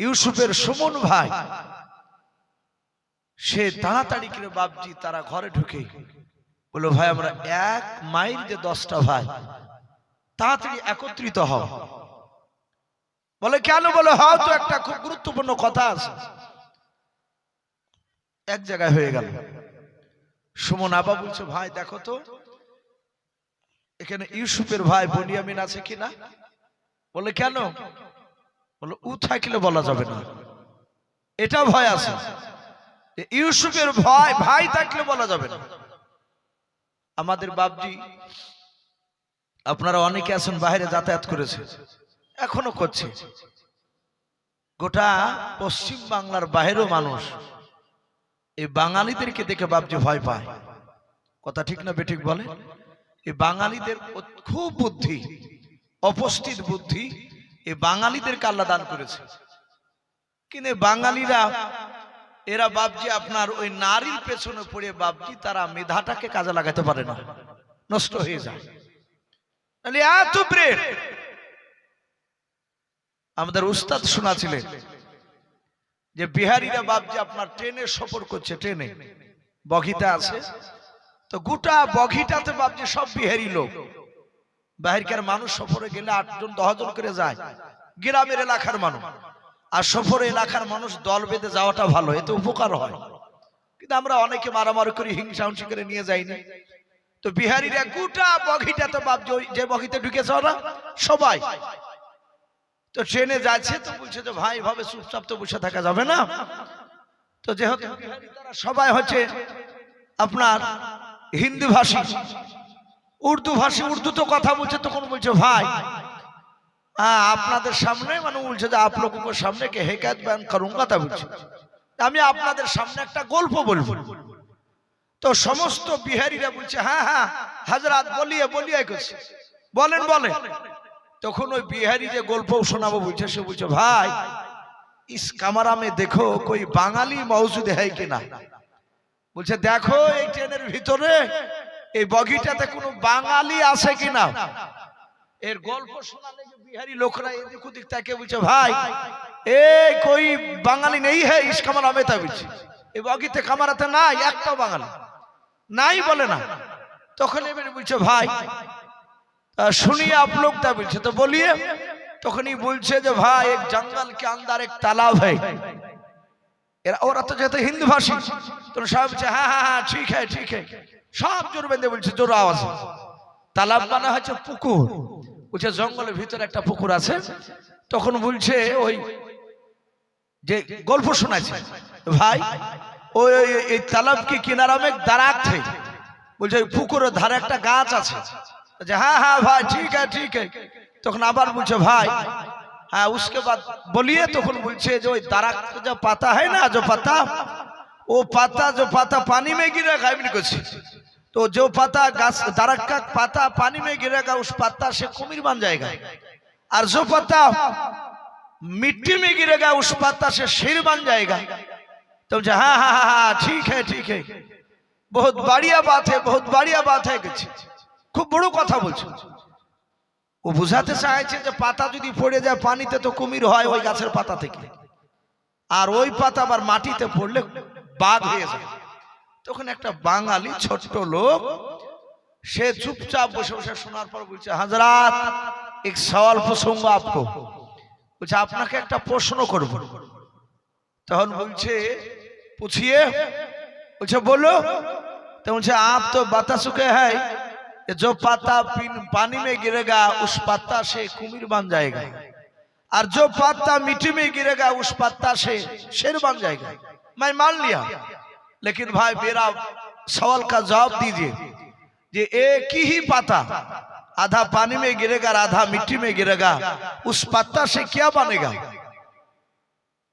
ইউসুফের সুমন ভাই, সে তাড়াতাড়ি করে বাপজি তারা ঘরে ঢুকে। বলল, ভাই, আমরা এক মাইল যে দশটা ভাই, তাড়াতাড়ি একত্রিত হও। বলে, কেন? বলে হয়তো একটা খুব গুরুত্বপূর্ণ কথা আছে। এক জায়গায় হয়ে গেল। সুমন আবা বলছে, ভাই, দেখো তো, এখানে ইউসুফের ভাই বনিয়ামিন আছে কিনা? বলে, কেন? বলে, উ থাকলে বলা যাবে না। এটা ভয় আছে। ইউসুফের ভয়, ভাই থাকলে বলা যাবে না। আমাদের বাপজি, আপনারা অনেকে আছেন, বাইরে যাতায়াত করেছে। এখনও করছে। গোটা পশ্চিম বাংলার বাইরেও মানুষ এই বাঙালিদেরকে দেখে বাপজি ভয় পায়। কথা ঠিক না বেঠিক বলে? এই বাঙালিদের খুব বুদ্ধি, অপস্থিত বুদ্ধি এই বাঙালিদেরকে আল্লাহ দান করেছে? কিন্তু বাঙালিরা, এরা বাপজি আপনার ওই নারীর পেছনে পড়ে বাপজি তারা মেধাটাকে কাজে লাগাতে পারে না। নষ্ট হয়ে যায়। আমাদের উস্তাদ শোনাছিলেন যে বিহারিরা বাপজি আপনার ট্রেনে সফর করছে, ট্রেনে। বগিতে আছে। তো গোটা বগিটাতে বাপজি সব বিহারি লোক। বাহিরকার মানুষ সফরে গেলে আটজন, দশজন করে যায়। গ্রামের এলাকার মানুষ। আর সফর এলাকার মানুষ দল বেঁধে যাওয়াটা ভালো, এতে উপকার হয়। কিন্তু আমরা অনেকে মারামারি করি, হিংসা হিংসি করে নিয়ে যাইনি। তো বিহারিরা গোটা বগিটাতে তো ওই যে বগিতে ঢুকেছে ওরা সবাই। তো ট্রেনে যাচ্ছে তো বলছে যে, ভাই ভাবে চুপচাপ তো বসে থাকা যাবে না। তো যেহেতু সবাই হচ্ছে আপনার হিন্দি ভাষী উর্দু ভাষী, উর্দু তো কথা বলছে, তখন বলছে, ভাই হ্যাঁ আপনাদের সামনে মানে বলছে যে, আপ লোগों को সামনে কে হেকায়ত ব্যান করুন কথা বলছে। আমি আপনাদের সামনে একটা গল্প বলব। তো সমস্ত বিহারিরা বলছে হ্যাঁ হ্যাঁ হাজরাত, বলিয়ে বলিয়ে করছে বলেন বলেন। তখন ওই বিহারি যে গল্প শোনাবো বলছে, সে বলছে, ভাই, ইস কামারা মে দেখো, কই বাঙালি মৌজুদ হয় কিনা? বলছে, দেখো এই ট্রেনের ভিতরে এই বগিটাতে কোনো বাঙালি আছে কিনা? এর গল্প শোনালে যে বিহারি লোকরা এদিক ওদিক তাকে বলছে, ভাই, এই কই বাঙালি নেই হ্যাঁ ইস কামার আমেতা বলছি এই বগিতে কামারাতে নাই, একটাও বাঙালি। নাই বলে না। তখন এবারে বলছে, ভাই শুনি আপ লোকটা বলছে, তো বলিয়ে। তখনই বলছে যে, ভাই, এক জঙ্গল কে আন্দার এক তালাব হ্যাঁ এরা, ওরা তো যেহেতু হিন্দি ভাষী তো সাহেব বলছে হ্যাঁ হ্যাঁ হ্যাঁ ঠিক হ্যাঁ ঠিক হ্যাঁ সব জোর বেঁধে বলছে জোর আওয়াজ তালাব মানে হচ্ছে পুকুর বলছে জঙ্গলের ভিতরে একটা পুকুর আছে তখন বলছে ওই যে গল্প শোনাচ্ছে ভাই ওই ওই- ওই- এই তালাব কি কিনারা में एक दराख थे বলছে ওই পুকুরের ধারে একটা গাছ আছে বলছে, হ্যাঁ হ্যাঁ ভাই ঠিক है ঠিক है তখন আবার বলছে ভাই হ্যাঁ उसके बाद बोलिए তখন বলছে যে ওই দারাক जो पाता है ना जो पत्ता ও পাতা, যে পাতা পানি মে গিরে খা এমনি তো যে পাতা গাছ দারাক্কা পাতা পানি মে গিরে গা উস পাতা সে কুমির বান জায়গায় আর যে পাতা মিটি মে গিরে গা উস পাতা সে শির বান জায়গায় তো বলছে হ্যাঁ হ্যাঁ হ্যাঁ হ্যাঁ ঠিক হ্যাঁ ঠিক হ্যাঁ বহুত বাড়িয়া বাত হ্যাঁ বহুত বাড়িয়া বাত হয়ে গেছে। খুব বড় কথা বলছে। ও বুঝাতে চাইছে যে পাতা যদি পড়ে যায় পানিতে, তো কুমির হয় ওই গাছের পাতা থেকে। আর ওই পাতা আবার মাটিতে পড়লে বাঘ হয়ে যায় তখন একটা বাঙালি ছোট্ট লোক সে চুপচাপ বসে বসে শোনার পর বলছে হাজরাত এক সওয়াল প্রসঙ্গ আপকো বলছে আপনাকে একটা প্রশ্ন করব তখন বলছে পুছিয়ে বলছে বলো तो मुझे आप तो बता चुके हैं कि जो पत्ता पीन- पानी में गिरेगा उस पत्ता से कुमिर बन जाएगा और जो पत्ता मिट्टी में गिरेगा उस पत्ता से शेर बन जाएगा मैं मान लिया लेकिन भाई मेरा सवाल का जवाब दीजिए कि एक ही पत्ता आधा पानी में गिरेगा और आधा मिट्टी में गिरेगा उस पत्ता से क्या बनेगा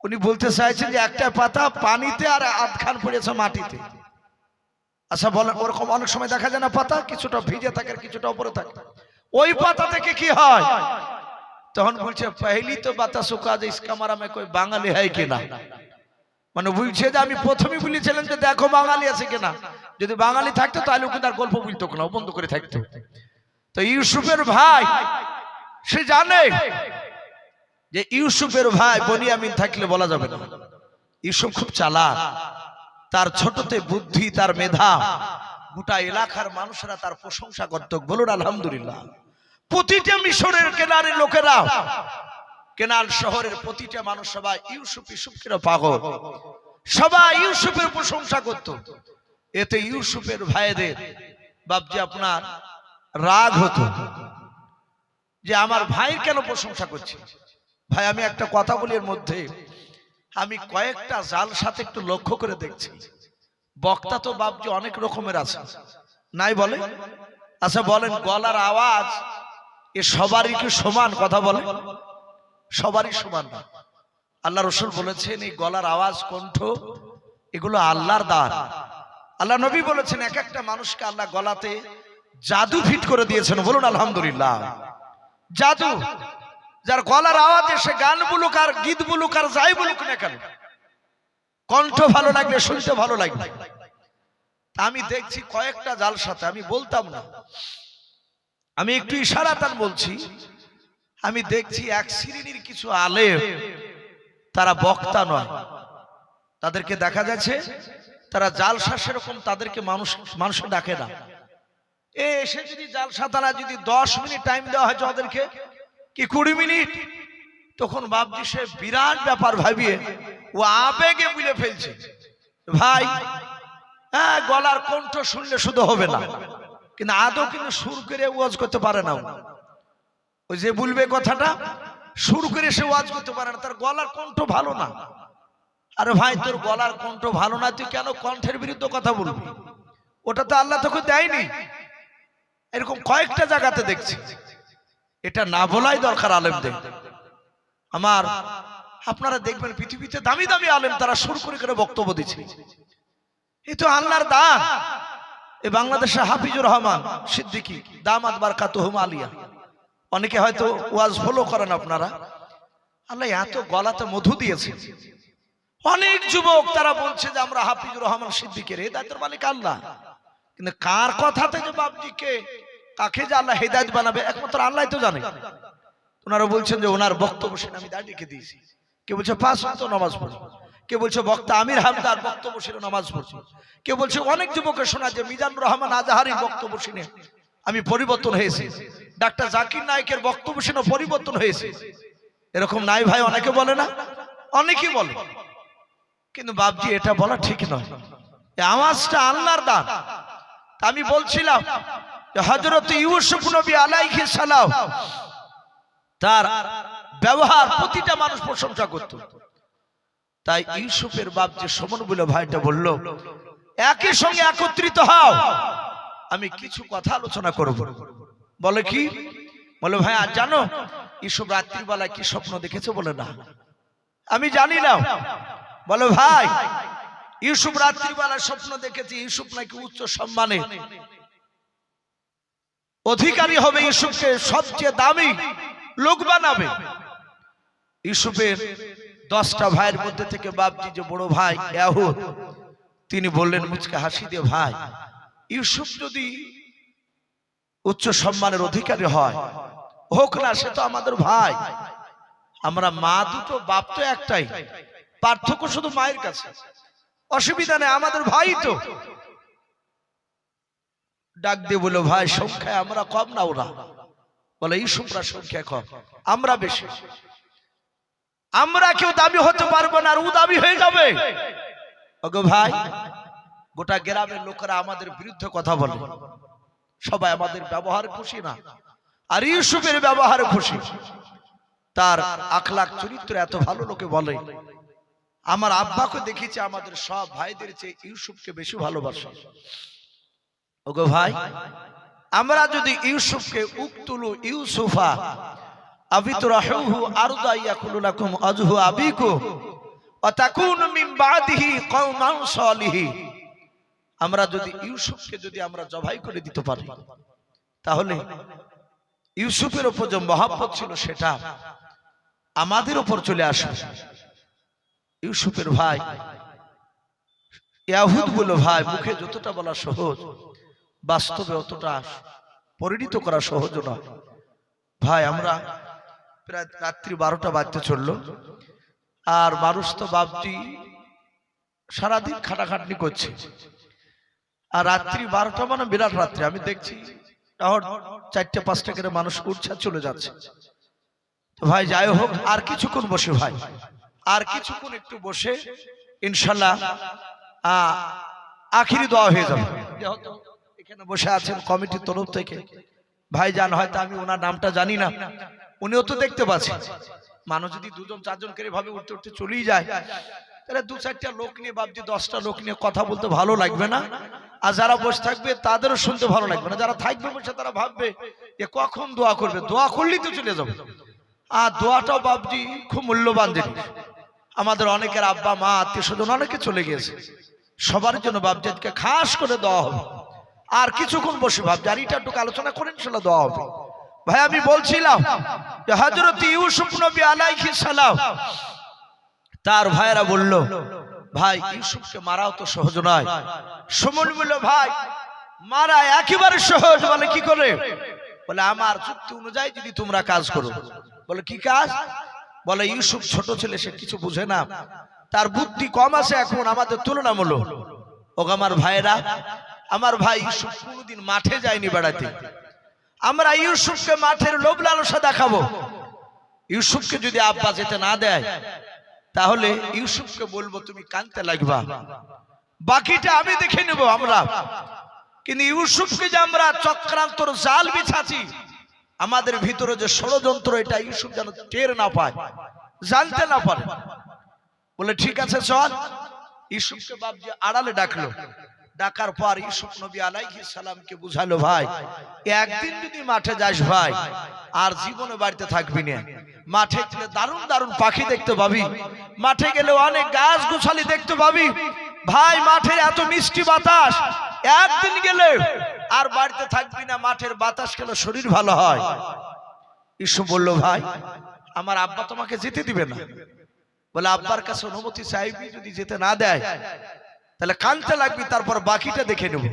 উনি বলতে চাইছেন যে একটা পাতা পানিতে আর আধখান পড়েছে মাটিতে আচ্ছা বলেন ওরকম অনেক সময় দেখা যায় না পাতা কিছুটা ভিজে থাকে আর কিছুটা উপরে থাকে ওই পাতা থেকে কি হয় তখন বলছে পহলি তো বাতা শুকা যে ইসকামারা মে কই বাঙালি হয় কিনা মানে বলছে যে আমি প্রথমে বলেছিলাম যে দেখো বাঙালি আছে কিনা। যদি বাঙালি থাকতো, তাহলে ওকে তার গল্প বলতো না বন্ধ করে থাকতো। তো ইউসুফের ভাই, সে জানে যে ইউসুফের ভাই বনিয়ামিন থাকলে বলা যাবে না। ইউসুফ খুব চালা তার ছোটতে বুদ্ধি, তার মেধা, গোটা এলাকার মানুষেরা তার প্রশংসা করত বলুন, আলহামদুলিল্লাহ। প্রতিটা মিশরের কেনারে লোকেরা কেনাল শহরের প্রতিটা মানুষ সবাই ইউসুফ ইউসুফকে পাগল। সবাই ইউসুফের প্রশংসা করত। এতে ইউসুফের ভাইদের বাপজি আপনার রাগ হতো যে আমার ভাই কেন প্রশংসা করছে? ভাই, আমি একটা কথা বলি এর মধ্যে। আমি কয়েকটা জাল সাথে একটু লক্ষ্য করে দেখছি। বক্তা তো বাপজি অনেক রকমের আছে। নাই বলে? আচ্ছা বলেন, গলার আওয়াজ এ সবারই কি সমান কথা বলে? সবারই সমান না আল্লাহ রসুল বলেছেন, এই গলার আওয়াজ, কণ্ঠ, এগুলো আল্লাহর দান আল্লাহ নবী বলেছেন এক একটা মানুষকে আল্লাহ গলাতে জাদু ফিট করে দিয়েছেন। বলুন, আলহামদুলিল্লাহ। জাদু, যার গলার আওয়াজে সে গান বলুক আর গীত বলুক আর যাই বলুক না কেন, কণ্ঠ ভালো লাগলে শুনতে ভালো লাগবে। আমি দেখছি কয়েকটা জাল সাথে আমি বলতাম না। আমি একটু ইশারা তার বলছি আমি দেখছি এক শ্রেণির কিছু আলেম তারা বক্তা নয়। তাদেরকে দেখা যাচ্ছে তারা জালসা সেরকম তাদেরকে মানুষ মানুষ ডাকে না। এ এসে যদি জালসা তারা যদি দশ মিনিট টাইম দেওয়া হয় ওদেরকে কি কুড়ি মিনিট? তখন বাপজি সে বিরাট ব্যাপার ভাবিয়ে ও আবেগে বুঝে ফেলছে। ভাই হ্যাঁ গলার কণ্ঠ শুনলে শুধু হবে না। কিন্তু আদৌ কিন্তু সুর করে ওয়াজ করতে পারে না। ওই যে বলবে কথাটা সুর করে সে ওয়াজ করতে পারে না, তার গলার কণ্ঠ ভালো না। আরে ভাই, তোর গলার কণ্ঠ ভালো না, তুই কেন কণ্ঠের বিরুদ্ধে কথা বলবি? ওটা তো আল্লাহ তোকে দেয়নি। এরকম কয়েকটা জায়গাতে দেখছি। এটা না বলাই দরকার আলেম আলেমদের। আমার, আপনারা দেখবেন পৃথিবীতে দামি দামি আলেম তারা সুর করে করে বক্তব্য দিচ্ছে। এ তো আল্লাহর দান। এ বাংলাদেশে হাফিজুর রহমান সিদ্দিকী, দামাত বারকাতুহুম আলিয়া। অনেকে হয়তো ওয়াজ ফলো করেন আপনারা। আল্লাহ এত গলাতে মধু দিয়েছে। অনেক যুবক তারা বলছে যে, আমরা হাফিজুর রহমান সিদ্দিকের হেদায়তের মালিক আল্লাহ। কিন্তু কার কথাতে যে বাপজিকে কাকে যে আল্লাহ হেদায়ত বানাবে? একমাত্র আল্লাহ তো জানে। ওনারা বলছেন যে, ওনার বক্তব্য শুনে আমি দাঁড়িয়ে দিয়েছি। কে বলছে, পাঁচ ওয়াক্ত নামাজ পড়ি। কে বলছে, বক্তা আমির হামদার বক্তব্য শুনে নামাজ পড়ছি কে বলছে, অনেক যুবকের শোনা যে, মিজানুর রহমান আজাহারি বক্তব্য শুনে আমি পরিবর্তন হয়েছি। ডাক্তার জাকির নায়কের বক্তব্য শুনে পরিবর্তন হয়েছে। এরকম নাই ভাই, অনেকে বলে না? অনেকেই বলে। কিন্তু বাপজি, এটা বলা ঠিক নয়। আওয়াজটা আল্লাহর দান। আমি বলছিলাম হজরত ইউসুফ নবী আলাইহি সালাম তার ব্যবহার প্রতিটা মানুষ প্রশংসা করত। তাই ইউসুফের বাপ যে সমন বলে ভাইটা বলল, একই সঙ্গে একত্রিত হও। আমি কিছু কথা আলোচনা করব। বলে কি? বলে ভাই আর জানো ইউসুফ রাত্রিবেলায় কি স্বপ্ন দেখেছে? বলে না। আমি জানি না। বলে ভাই ইউসুফ রাত্রিবেলা স্বপ্ন দেখেছে ইউসুফ নাকি উচ্চ সম্মানে। অধিকারী হবে ইউসুফকে সবচেয়ে দামি লোক বানাবে। ইউসুফের দশটা ভাইয়ের মধ্যে থেকে বাপজি যে বড় ভাই ইয়াহুদ তিনি বললেন মুচকে হাসি দিয়ে ভাই। ইউসুফ যদি উচ্চ সম্মানের অধিকারী হয়। হোক না, সে তো আমাদের ভাই। আমরা মা দুটো, বাপ তো একটাই। পার্থক্য শুধু মায়ের কাছে। অসুবিধা নেই, আমাদের ভাই তো। ডাক দিয়ে বলো ভাই, সংখ্যায় আমরা কম না ওরা? বলে ইসুফরা সংখ্যা কম। আমরা বেশি। আমরা কেউ দাবি হতে পারব না, আর ও দাবি হয়ে যাবে। ওগো ভাই, গোটা গ্রামের লোকেরা আমাদের বিরুদ্ধে কথা বলে। সবাই আমাদের ব্যবহার খুশি না। আর ইউসুফের ব্যবহার খুশি। তার আখলাখ চরিত্র এত ভালো লোকে বলে। আমার আব্বাকে দেখেছি, আমাদের সব ভাইদের চেয়ে ইউসুফকে বেশি ভালোবাসে। ওগো ভাই, আমরা যদি ইউসুফকে উক্তুলু ইউসুফা আবিতু রাহুহু আরদা ইয়াকুলু লাকুম আজহু আবিকু ওয়া তাকুনু মিন বাদিহি কওমান সালিহি। আমরা যদি ইউসুফকে যদি আমরা জবাই করে দিতে পারি, তাহলে ইউসুফের উপর যে মহাব্বত ছিল সেটা আমাদের উপর চলে আসবে। ইউসুফের ভাই, ইয়াহুদ বলো ভাই, মুখে যতটা বলা সহজ, বাস্তবে অতটা পরিণত করা সহজ নয়। ভাই, আমরা প্রায় রাত্রি বারোটা বাজতে চলল, আর মানুষ তো বাপটি সারাদিন খাটাখাটনি করছে। আর রাত্রি বারোটা মানে বিরাট রাত্রি। আমি দেখছি চারটে, পাঁচটা করে মানুষ উঠছে, চলে যাচ্ছে। ভাই, যাই হোক, আর কিছুক্ষণ বসে ভাই। আর কিছুক্ষণ একটু বসে, ইনশাল্লাহ আখিরি দোয়া হয়ে যাবে। এখানে বসে আছেন কমিটির তরফ থেকে। ভাই যান, হয়তো আমি ওনার নামটা জানি না। উনিও তো দেখতে পাচ্ছেন। মানুষ যদি দুজন, চারজন করে ভাবে উঠতে উঠতে চলেই যায় তাহলে দু চারটা লোক নিয়ে ভাবছি, দশটা লোক নিয়ে কথা বলতে ভালো লাগবে না? আর যারা বসে থাকবে, তাদেরও শুনতে ভালো লাগবে না। যারা থাকবে বসে, তারা ভাববে যে কখন দোয়া করবে? দোয়া করলেই তো চলে যাবে। আর দোয়াটাও বাবজি খুব মূল্যবান জিনিস। আমাদের অনেকের আব্বা, মা, আত্মীয় স্বজন অনেকে চলে গিয়েছে। সবার জন্য বাবজি আজকে খাস করে দেওয়া হবে। আর কিছুক্ষণ বসে ভাবছি, আর এটা একটু আলোচনা করেন ইনশাল্লাহ দেওয়া হবে। ভাই, আমি বলছিলাম হজরত ইউসুফ নবী আলাইহিস সালাম তার ভাইরা বলল, ভাই, ইউসুফকে মারাও তো সহজ নয়। সুমন বলল, ভাই, মারা একেবারে সহজ, বলে কি করে? বলে, আমার চুক্তি অনুযায়ী যদি তোমরা কাজ করো। বলে, কি কাজ? বলে, ইউসুফ ছোট ছেলে, সে কিছু বুঝে না। তার বুদ্ধি কম আছে এখন আমাদের তুলনামূলক। ও আমার ভাইরা আমার ভাই ইউসুফ কোনোদিন মাঠে যায়নি বেড়াতে আমরা ইউসুফকে মাঠের লোভ লালসা দেখাবো। ইউসুফকে যদি আব্বা যেতে না দেয় তাহলে ইউসুফকে বলব, তুমি কানতে লাগবা। বাকিটা আমি দেখে নেব আমরা। কিন্তু ইউসুফকে যে আমরা চক্রান্তর জাল বিছাছি আমাদের ভিতরে যে ষড়যন্ত্র, এটা ইউসুফ যেন টের না পায়, জানতে না পারে। বলে, ঠিক আছে, চল। ইউসুফকে বাপ যে আড়ালে ডাকলো। ডাকার পর ইউসুফ নবী আলাইহি সালামকে বুঝালো, ভাই, একদিন যদি মাঠে যাস ভাই, আর জীবনে বাড়িতে থাকবি না। মাঠে গেলে দারুণ দারুণ পাখি দেখতে পাবি। মাঠে গেলে অনেক গাছ গোছালি দেখতে পাবি। ভাই মাঠে এত মিষ্টি বাতাস, একদিন গেলে আর বাড়িতে থাকবি না, মাঠের বাতাস খেলে শরীর ভালো হয়। ইসু বলল, ভাই, আমার আব্বা তোমাকে যেতে দিবে না। বলে, আব্বার কাছে অনুমতি চাইবি, যদি যেতে না দেয় তাহলে কানতে লাগবি, তারপর বাকিটা দেখে নেব।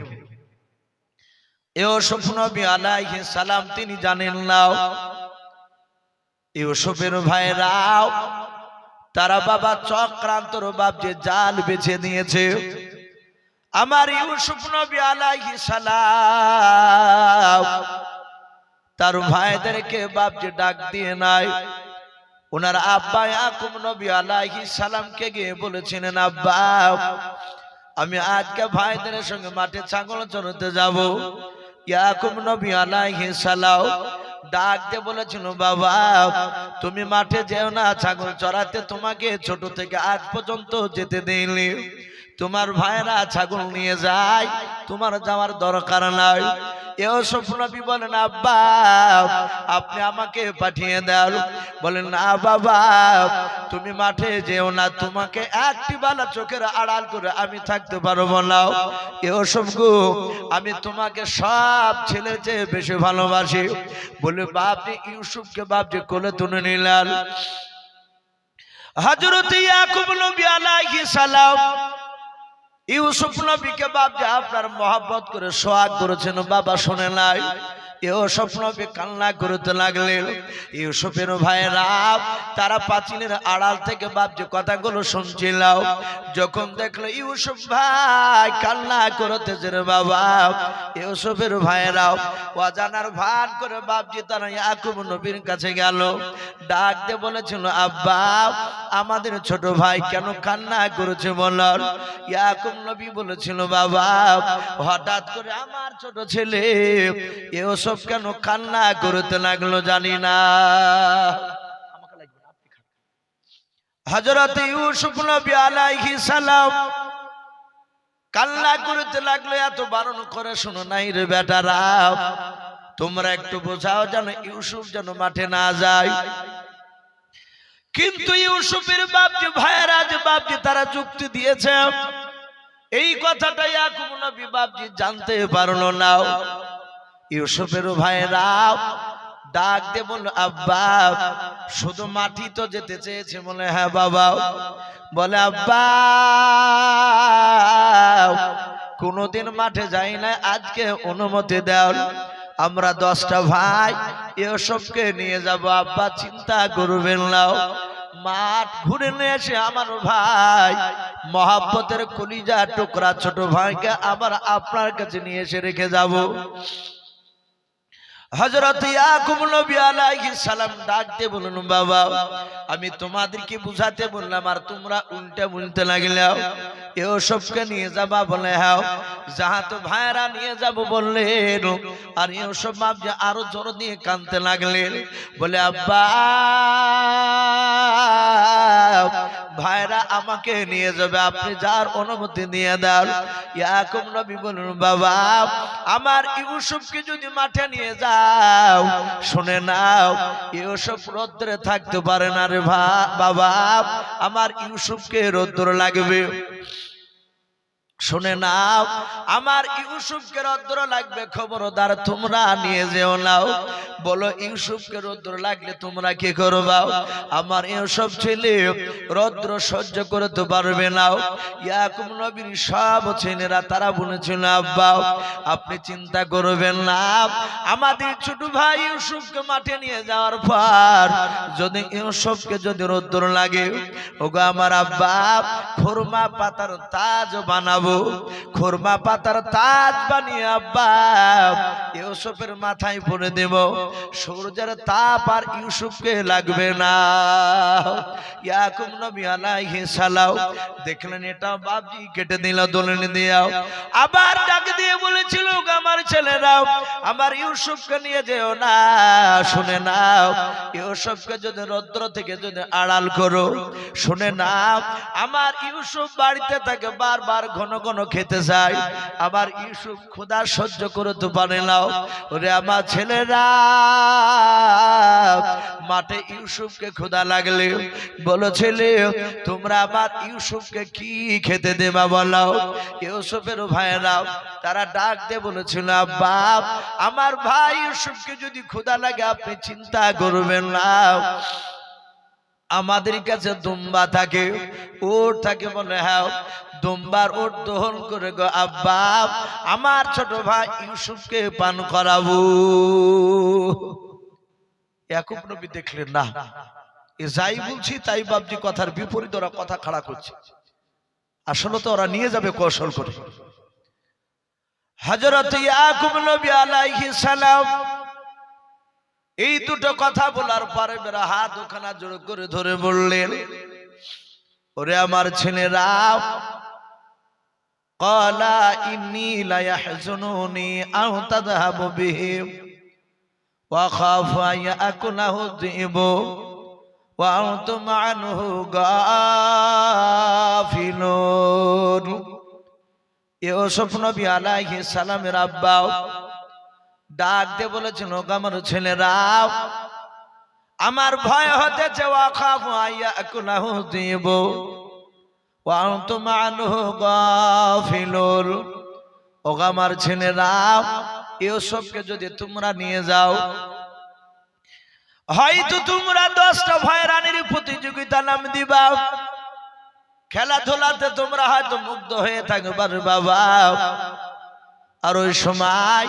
ইউসুফ নবী আলাইহিস সালাম, তিনি জানেন নাও ইউসুফের ভাইরাও তারা বাবা চক্রান্তর বাপ যে জাল বেছে নিয়েছে। আমার ইউসুফ নবী আলাইহিস সালাম, তার ভাইদেরকে বাপ যে ডাক দিয়ে নাই। ওনার আব্বা ইয়াকুব নবী আলাইহিস সালামকে গিয়ে বলেছিলেন, আব্বা আমি আজকে ভাইদের সঙ্গে মাঠে ছাগল চড়তে যাব। ইয়াকুব নবী আলাইহি সালাম ডাকতে বলেছিল, বাবা, তুমি মাঠে যেও না, ছাগল চড়াতে তোমাকে ছোট থেকে আজ পর্যন্ত যেতে দিইনি। তোমার ভাইরা ছাগল নিয়ে যায়, তোমার যাওয়ার দরকার নাই। এও স্বপ্নবী বলেন আব্বা আপনি আমাকে পাঠিয়ে দেন। বলেন না বাবা তুমি মাঠে যেও না তোমাকে একটি বালা চোখের আড়াল করে আমি থাকতে পারব না। এও সবগু আমি তোমাকে সব ছেলে চেয়ে বেশি ভালোবাসি। বলে বাপজি ইউসুফকে বাপজি কোলে তুলে নিলেন। হযরত ইয়াকুব নবী আলাইহিস সালাম ইউসুফ নবীকে বাপ যে আপনার মহাব্বত করে সোহাগ করেছেন বাবা শোনে নাই। ইউসুফ নবী কান্না করতে লাগলেন। ইউসুফের ভাইরা তারা পাঁচিলের আড়াল থেকে যে কথাগুলো শুনছিল। যখন দেখল, ইউসুফ ভাই কান্না করতেছে রে বাবা। ইউসুফের ভাইরা অজানার ভান করে বাপজি তারা ইয়াকুব নবীর কাছে গেল। ডাক দিয়ে বলেছিল, আব্বা, আমাদের ছোট ভাই কেন কান্না করেছে বলার ইয়াকুব নবী বলেছিল, বাবা, হঠাৎ করে আমার ছোট ছেলে এও সব কেন কান্না করতে লাগল জানি না। হজরত ইউসুফ নবী আলাইহি সালাম কান্না করতে লাগল, এত বারণ করে, শোনো নাই রে বেটারা, তোমরা একটু বোঝাও যেন ইউসুফ যেন মাঠে না যায়। কিন্তু ইউসুফের বাপজি ভাইয়েরা যে বাপজি তারা যুক্তি দিয়েছে, এই কথাটা ইয়াকুব নবী বাপজি জানতে পারল না। ইউসুফের ভাইয়েরা, ডাক দিয়ে বলল আব্বা, শুধু মাটি তো যেতে চেয়েছে বলে হ্যাঁ বাবা। বলে, আব্বা, কোনোদিন মাঠে যাই না আজকে অনুমতি দাও আমরা দশটা ভাই এসবকে নিয়ে যাব, আব্বা, চিন্তা করবেন নাও মাঠ ঘুরে নিয়ে এসে আমার ভাই মহাব্বতের কলিজা টুকরা ছোট ভাইকে আবার আপনার কাছে নিয়ে এসে রেখে যাব। হজরত ইয়াকুব নবী আলাইহিস সালাম ডাক দিয়ে বলুন বাবা, আমি তোমাদেরকে বুঝাতে বললাম আর তোমরা উল্টা বলতে লাগলে। এও সবকে নিয়ে যাবা বলে হ্যাঁ। যাহা তো ভাইরা নিয়ে যাব বললেন। আর এও সব বাপ যে আরও জোর দিয়ে কানতে লাগলেন। বলে, আব্বা ভাইরা আমাকে নিয়ে যাবে, আপনি যার অনুমতি নিয়ে দেন। ইয়াকুব নবী বলুন বাবা, আমার ইউসুফকে যদি মাঠে নিয়ে যাও, শুনে নাও, ইউসুফ রোদ্রে থাকতে পারে না রে বাবা, আমার ইউসুফকে রোদ্র লাগবে। শুনে নাও, আমার ইউসুফকে রদ্র লাগবে, খবরদার তোমরা নিয়ে যেও নাও। বলো, ইউসুফকে রৌদ্র লাগলে তোমরা কি করবাও আমার ইউসুফ ছেলে, রৌদ্র সহ্য করতে পারবে নাও ইয়াকুব নবীর সব ছেলেরা, তারা বলেছিল, আব্বা, আপনি চিন্তা করবেন না। আমাদের ছোট ভাই ইউসুফকে মাঠে নিয়ে যাওয়ার পর, যদি ইউসুফকে যদি রৌদ্র লাগে, ওগো আমার আব্বা, খোরমা পাতার তাজ বানাবো। খোরমা পাতার তাজ বানিয়ে আব্বা, ইউসুফের মাথায় পরে দেব। সূর্যের তাপ আর ইউসুফকে লাগবে না। ইয়াকুব নবী আলাইহিস সালাম দেখলেন এটা বাবজি কেটে দিল দোলনে দিয়াও আবার ডাক দিয়ে বলেছিল "ওগো আমার ছেলেরাও আমার ইউসুফকে নিয়ে যেও না, শুনে নাও। ইউসুফকে যদি রৌদ্র থেকে যদি আড়াল করো, শুনে নাও। আমার ইউসুফ বাড়িতে থাকে, বারবার ঘন ঘন খেতে চাই? আমার ইউসুফ খোদা সহ্য করতে পারে নাও ওরে আমার ছেলেরা, মাঠে ইউসুফকে খোদা লাগলে বলো ছেলে, তোমরা আমার ইউসুফকে কি খেতে দেবা বলো? ইউসুফের ভাইয়েরাও তারা ডাক দিয়ে বলেছিল বাপ আমার ভাই ইউসুফকে যদি খোদা লাগে, আপনি চিন্তা করবেন না। আমাদের কাছে দুম্বা থাকে ওর থাকে বলে হ্যাঁ দুম্বার ওর দহন করে গো আব্বা, আমার ছোট ভাই ইউসুফকে পান করাবো। একুব নবী দেখলেন, না যাই বলছি, তাই বাবজি কথার বিপরীত, ওরা কথা খাড়া করছে। আসলে তো ওরা নিয়ে যাবে কৌশল করে। হজরত ইয়াকুব নবী আলাইহিস সালাম এই দুটো কথা বলার পরে মেরা হাত ওখানা জোর করে ধরে বললেন, ওরে আমার ছেলেরা, কলা ইন্নি লা ইয়াহজুনুনি আও তাযহাবু বিহি ওয়া খাফু আন ইয়াকুলাহু যিবু, ওয়া আনতুম আনহু গাফিলুন। ইউসুফ নবী আলাইহিস সালামের আব্বা ডাক দিয়ে বলেছেন, ও আমার ছেলেরা, আমার ভয় হতেছে ওয়াখাফু আইয়াকুলাহু দিব। ওয়া আনতুম আনহু গাফিলুন। ও আমার ছেলেরা, ইউসুফকে যদি তোমরা নিয়ে যাও, হয়তো তোমরা দশটা ভয়রানির প্রতিযোগিতা নাম দিবা। খেলাধুলাতে তোমরা হয়তো মুগ্ধ হয়ে থাকবার বাবা। আর ওই সময়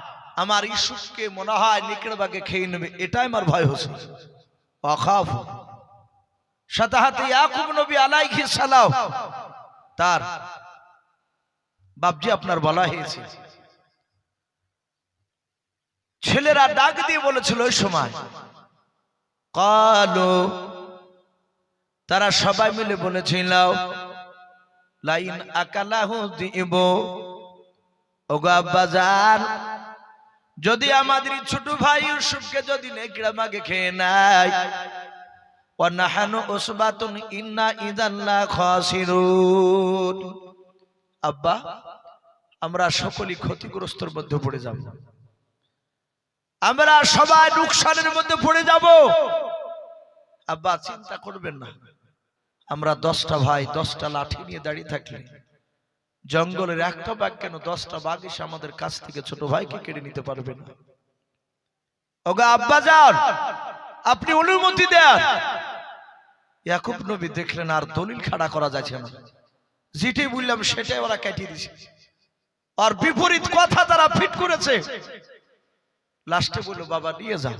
আমার ইসুফকে মনে হয় নিকড়ে বাঘে খেয়ে নেবে, এটাই আমার ভয় হচ্ছে। অখাফ। সাথে হাতে ইয়াকুব নবী আলাইহি সালাম। তার বাপজি আপনার বলা হয়েছে। ছেলেরা ডাক দিয়ে বলেছিল, ওই সময়। কালো। তারা সবাই মিলে বলেছিল, লাইন আকালাহু দিব ওগো আব্বাজান যদি আমাদের ছোট ভাই ইউসুফকে যদি নেকড়া মাগে খেয়ে নাই ওয়ানাহানু উসবাতুন ইন্না ইদাল্লা খাসিরুন। আব্বা, আমরা সকলেই ক্ষতিগ্রস্তর মধ্যে পড়ে যাব। আমরা সবাই নুকসানের মধ্যে পড়ে যাব। আব্বা, চিন্তা করবেন না। আমরা দশটা ভাই, দশটা লাঠি নিয়ে দাঁড়িয়ে থাকলে জঙ্গলের একটা বাঘ কেন দশটা বাঘ এসে আমাদের কাছ থেকে ছোট ভাইকে কেড়ে নিতে পারবে না। ওগা আব্বা যান আপনি অনুমতি দেন। ইয়াকুব নবী দেখলেন আর দলিল খাড়া করা যাচ্ছে না। যেটাই বললাম সেটাই ওরা কাটিয়ে দিছে আর বিপরীত কথা তারা ফিট করেছে। লাস্টে বলল বাবা নিয়ে যা